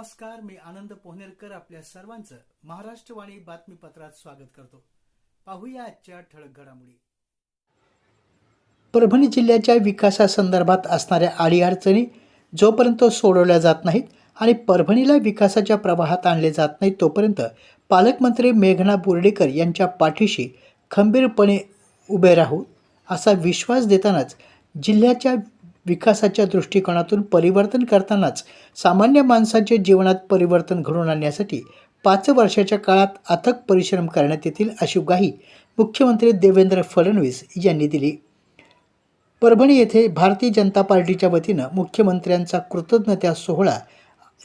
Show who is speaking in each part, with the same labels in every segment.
Speaker 1: नमस्कार मी आनंद पोहनेरकर आपल्या सर्वांचं महाराष्ट्रवाणी बातमीपत्रात स्वागत करतो. पाहूया आजच्या ठळक घडामोडी. परभणी जिल्ह्याच्या विकासासंदर्भात असणाऱ्या अडीअडचणी जोपर्यंत सोडवल्या जात नाहीत आणि परभणीला विकासाच्या प्रवाहात आणले जात नाही तोपर्यंत पालकमंत्री मेघना बोर्डेकर यांच्या पाठीशी खंबीरपणे उभे राहू असा विश्वास देतानाच जिल्ह्याच्या विकासाच्या दृष्टिकोनातून परिवर्तन करतानाच सामान्य माणसाच्या जीवनात परिवर्तन घडवून आणण्यासाठी पाच वर्षाच्या काळात अथक परिश्रम करण्यात येतील अशी ग्वाही मुख्यमंत्री देवेंद्र फडणवीस यांनी दिली. परभणी येथे भारतीय जनता पार्टीच्या वतीनं मुख्यमंत्र्यांचा कृतज्ञता सोहळा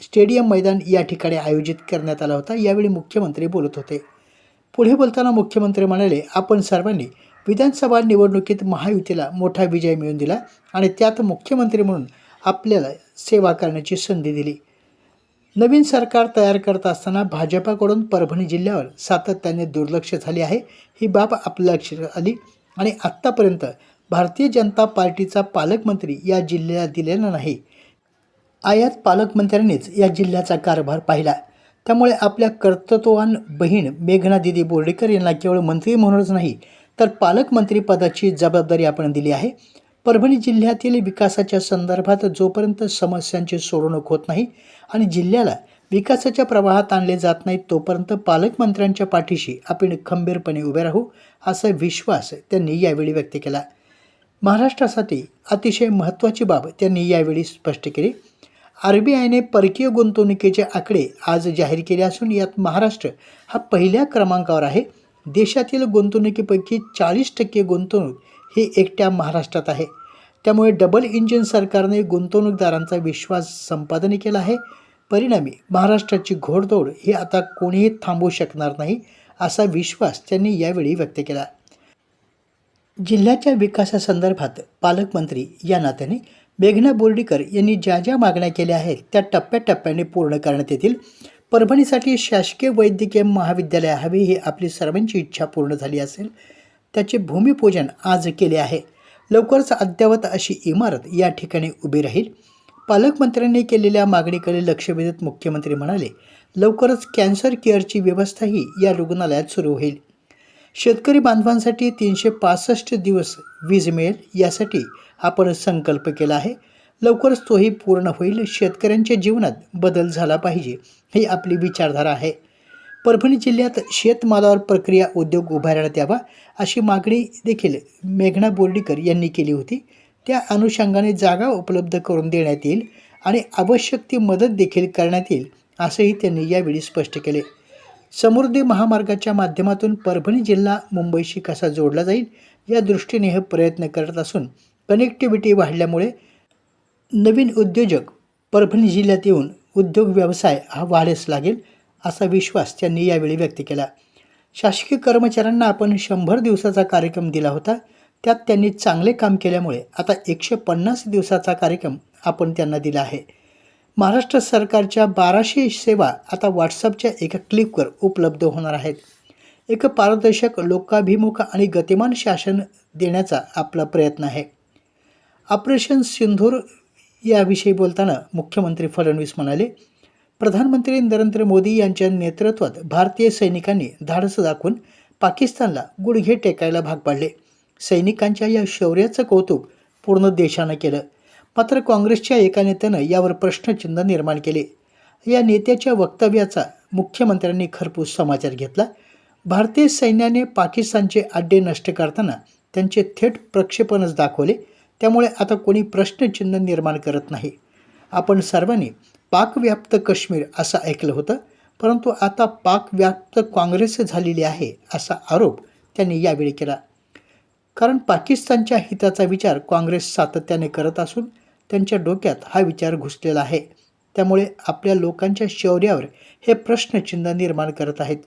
Speaker 1: स्टेडियम मैदान या ठिकाणी आयोजित करण्यात आला होता. यावेळी मुख्यमंत्री बोलत होते. पुढे बोलताना मुख्यमंत्री म्हणाले आपण सर्वांनी विधानसभा निवडणुकीत महायुतीला मोठा विजय मिळवून दिला आणि त्यात मुख्यमंत्री म्हणून आपल्याला सेवा करण्याची संधी दिली. नवीन सरकार तयार करत असताना भाजपाकडून परभणी जिल्ह्यावर सातत्याने दुर्लक्ष झाले आहे. ही बाब आपल्या लक्षात आली आणि आत्तापर्यंत भारतीय जनता पार्टीचा पालकमंत्री या जिल्ह्याला दिलेला नाही. आयात पालकमंत्र्यांनीच या जिल्ह्याचा कारभार पाहिला. त्यामुळे आपल्या कर्तृत्ववान बहीण मेघना दिदी बोर्डीकर यांना केवळ मंत्री म्हणूनच नाही तर पालकमंत्रीपदाची जबाबदारी आपण दिली आहे. परभणी जिल्ह्यातील विकासाच्या संदर्भात जोपर्यंत समस्यांची सोडवणूक होत नाही आणि जिल्ह्याला विकासाच्या प्रवाहात आणले जात नाही तोपर्यंत पालकमंत्र्यांच्या पाठीशी आपण खंबीरपणे उभे राहू असा विश्वास त्यांनी यावेळी व्यक्त केला. महाराष्ट्रासाठी अतिशय महत्त्वाची बाब त्यांनी यावेळी स्पष्ट केली. आर बी आयने परकीय गुंतवणुकीचे आकडे आज जाहीर केले असून यात महाराष्ट्र हा पहिल्या क्रमांकावर आहे. देशातील गुंतवणुकीपैकी चाळीस टक्के गुंतवणूक ही एकट्या महाराष्ट्रात आहे. त्यामुळे डबल इंजिन सरकारने गुंतवणूकदारांचा विश्वास संपादन केला आहे. परिणामी महाराष्ट्राची घोडदौड ही आता कोणीही थांबवू शकणार नाही असा विश्वास त्यांनी यावेळी व्यक्त केला. जिल्ह्याच्या विकासासंदर्भात पालकमंत्री या नात्याने मेघना बोर्डीकर यांनी ज्या ज्या मागण्या केल्या आहेत त्या टप्प्याटप्प्याने पूर्ण करण्यात येतील. परभणीसाठी शासकीय वैद्यकीय महाविद्यालय हवे ही आपली सर्वांची इच्छा पूर्ण झाली असेल. त्याचे भूमिपूजन आज केले आहे. लवकरच अद्ययावत अशी इमारत या ठिकाणी उभी राहील. पालकमंत्र्यांनी केलेल्या मागणीकडे लक्ष वेधत मुख्यमंत्री म्हणाले लवकरच कॅन्सर केअरची व्यवस्थाही या रुग्णालयात सुरू होईल. शेतकरी बांधवांसाठी तीनशे पासष्ट दिवस वीज मिळेल यासाठी आपण संकल्प केला आहे. लवकरच तोही पूर्ण होईल. शेतकऱ्यांच्या जीवनात बदल झाला पाहिजे ही आपली विचारधारा आहे. परभणी जिल्ह्यात शेतमालावर प्रक्रिया उद्योग उभारण्यात यावा अशी मागणी देखील मेघना बोर्डीकर यांनी केली होती. त्या अनुषंगाने जागा उपलब्ध करून देण्यात येईल आणि आवश्यक ती मदत देखील करण्यात येईल असंही त्यांनी यावेळी स्पष्ट केले. समृद्धी महामार्गाच्या माध्यमातून परभणी जिल्हा मुंबईशी कसा जोडला जाईल या दृष्टीने हे प्रयत्न करत असून कनेक्टिव्हिटी वाढल्यामुळे नवीन उद्योजक परभणी जिल्ह्यात येऊन उद्योग व्यवसाय हा वाढीस लागेल असा विश्वास त्यांनी यावेळी व्यक्त केला. शासकीय कर्मचाऱ्यांना आपण शंभर दिवसाचा कार्यक्रम दिला होता. त्यात त्यांनी चांगले काम केल्यामुळे आता एकशे पन्नास दिवसाचा कार्यक्रम आपण त्यांना दिला आहे. महाराष्ट्र सरकारच्या बाराशे सेवा आता व्हॉट्सअपच्या एका क्लिकवर उपलब्ध होणार आहेत. एक पारदर्शक लोकाभिमुख आणि गतिमान शासन देण्याचा आपला प्रयत्न आहे. ऑपरेशन सिंधूर याविषयी बोलताना मुख्यमंत्री फडणवीस म्हणाले प्रधानमंत्री नरेंद्र मोदी यांच्या नेतृत्वात भारतीय सैनिकांनी धाडस दाखवून पाकिस्तानला गुडघे टेकायला भाग पाडले. सैनिकांच्या या शौर्याचं कौतुक पूर्ण देशानं केलं. मात्र काँग्रेसच्या एका नेत्यानं यावर प्रश्नचिन्ह निर्माण केले. या नेत्याच्या वक्तव्याचा मुख्यमंत्र्यांनी खरपूस समाचार घेतला. भारतीय सैन्याने पाकिस्तानचे अड्डे नष्ट करताना त्यांचे थेट प्रक्षेपणच दाखवले. त्यामुळे आता कोणी प्रश्नचिन्ह निर्माण करत नाही. आपण सर्वांनी पाकव्याप्त काश्मीर असं ऐकलं होतं परंतु आता पाकव्याप्त काँग्रेस झालेली आहे असा आरोप त्यांनी यावेळी केला. कारण पाकिस्तानच्या हिताचा विचार काँग्रेस सातत्याने करत असून त्यांच्या डोक्यात हा विचार घुसलेला आहे. त्यामुळे आपल्या लोकांच्या शौर्यावर हे प्रश्नचिन्ह निर्माण करत आहेत.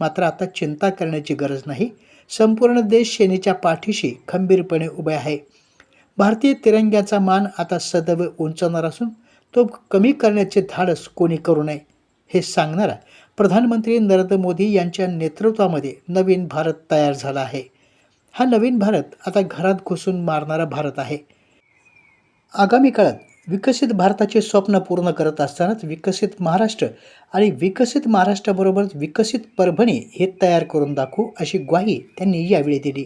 Speaker 1: मात्र आता चिंता करण्याची गरज नाही. संपूर्ण देश सेनेच्या पाठीशी खंबीरपणे उभे आहे. भारतीय तिरंग्याचा मान आता सदैव उंचावणार असून तो कमी करण्याचे धाडस कोणी करू नये हे सांगणारा प्रधानमंत्री नरेंद्र मोदी यांच्या नेतृत्वामध्ये नवीन भारत तयार झाला आहे. हा नवीन भारत आता घरात घुसून मारणारा भारत आहे. आगामी काळात विकसित भारताचे स्वप्न पूर्ण करत असतानाच विकसित महाराष्ट्र आणि विकसित महाराष्ट्राबरोबरच विकसित परभणी हे तयार करून दाखवू अशी ग्वाही त्यांनी यावेळी दिली.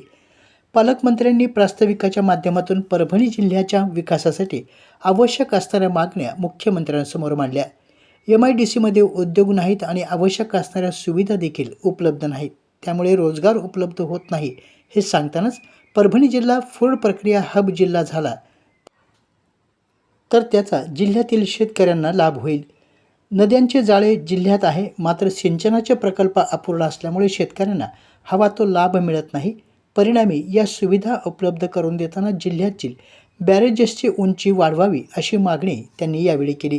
Speaker 1: पालकमंत्र्यांनी प्रास्ताविकाच्या माध्यमातून परभणी जिल्ह्याच्या विकासासाठी आवश्यक असणाऱ्या मागण्या मुख्यमंत्र्यांसमोर मांडल्या. एम आय डी सीमध्ये उद्योग नाहीत आणि आवश्यक असणाऱ्या सुविधा देखील उपलब्ध नाहीत. त्यामुळे रोजगार उपलब्ध होत नाही हे सांगतानाच परभणी जिल्हा फूड प्रक्रिया हब जिल्हा झाला. तर त्याचा जिल्ह्यातील शेतकऱ्यांना लाभ होईल. नद्यांचे जाळे जिल्ह्यात आहे मात्र सिंचनाचे प्रकल्प अपूर्ण असल्यामुळे शेतकऱ्यांना हवा तो लाभ मिळत नाही. परिणामी या सुविधा उपलब्ध करून देताना जिल्ह्यातील बॅरेजेसची उंची वाढवावी अशी मागणी त्यांनी यावेळी केली.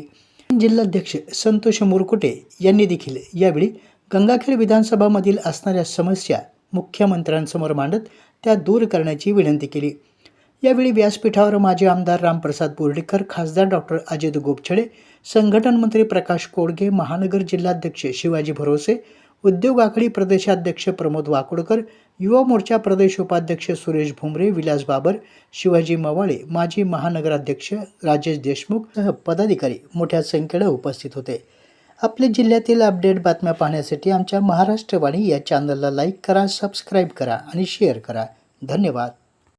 Speaker 1: जिल्हाध्यक्ष संतोष मुरकुटे यांनी देखील यावेळी गंगाखेड विधानसभामधील असणाऱ्या समस्या मुख्यमंत्र्यांसमोर मांडत त्या दूर करण्याची विनंती केली. यावेळी व्यासपीठावर माजी आमदार रामप्रसाद बोर्डीकर खासदार डॉक्टर अजित गोपछडे संघटन मंत्री प्रकाश कोडगे महानगर जिल्हाध्यक्ष शिवाजी भरोसे उद्योग आखडी प्रदेशाध्यक्ष प्रमोद वाकोडकर युवा मोर्चा प्रदेश उपाध्यक्ष सुरेश भुमरे विलास बाबर शिवाजी मवाळे माजी महानगराध्यक्ष राजेश देशमुख सह पदाधिकारी मोठ्या संख्येनं उपस्थित होते. आपले जिल्ह्यातील अपडेट बातम्या पाहण्यासाठी आमच्या महाराष्ट्रवाणी या चॅनलला लाईक करा सबस्क्राईब करा आणि शेअर करा. धन्यवाद.